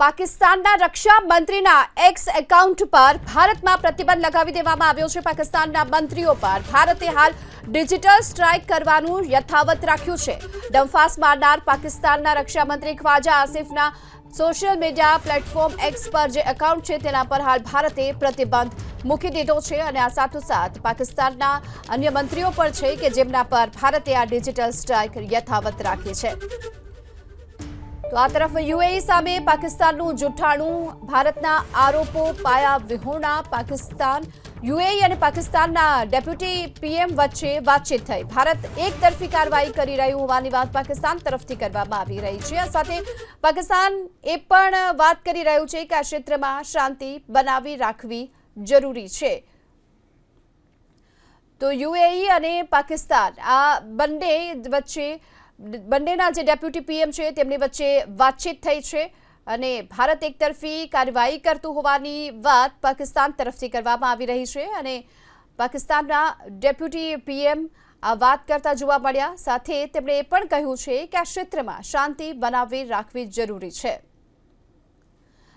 પાકિસ્તાનના રક્ષા મંત્રીના x account પર ભારતમાં પ્રતિબંધ લગાવી દેવામાં આવ્યો છે. પાકિસ્તાનના મંત્રીઓ પર ભારતે હાલ ડિજિટલ સ્ટ્રાઇક કરવાનું યથાવત રાખ્યું છે. ડંફાસ મારનાર પાકિસ્તાનના રક્ષામંત્રી ખ્વાજા આસિફના સોશિયલ મીડિયા પ્લેટફોર્મ એક્સ પર જે એકાઉન્ટ છે તેના પર હાલ ભારતે પ્રતિબંધ મૂકી દીધો છે અને આ સાથોસાથ પાકિસ્તાનના અન્ય મંત્રીઓ પણ છે કે જેમના પર ભારતે આ ડિજિટલ સ્ટ્રાઇક યથાવત રાખી છે. તો આ તરફ યુએઈ સામે પાકિસ્તાનનું જૂઠાણું ભારતના આરોપો પાયા વિહોણા, પાકિસ્તાન, યુએઈ અને પાકિસ્તાનના ડેપ્યુટી પીએમ વચ્ચે વાતચીત થઈ. ભારત એક તરફી કાર્યવાહી કરી રહ્યું હોવાની વાત પાકિસ્તાન તરફથી કરવામાં આવી રહી છે. આ સાથે પાકિસ્તાન એ પણ વાત કરી રહ્યું છે કે આ ક્ષેત્રમાં શાંતિ બનાવી રાખવી જરૂરી છે. તો યુએઈ અને પાકિસ્તાન આ બંને વચ્ચે બંનેના જે ડેપ્યુટી પીએમ છે તેમની વચ્ચે વાતચીત થઈ છે અને ભારત એકતરફી કાર્યવાહી કરતું હોવાની વાત પાકિસ્તાન તરફથી કરવામાં આવી રહી છે અને પાકિસ્તાનના ડેપ્યુટી પીએમ આ વાત કરતા જોવા મળ્યા. સાથે તેમણે એ પણ કહ્યું છે કે આ ક્ષેત્રમાં શાંતિ બનાવી રાખવી જરૂરી છે.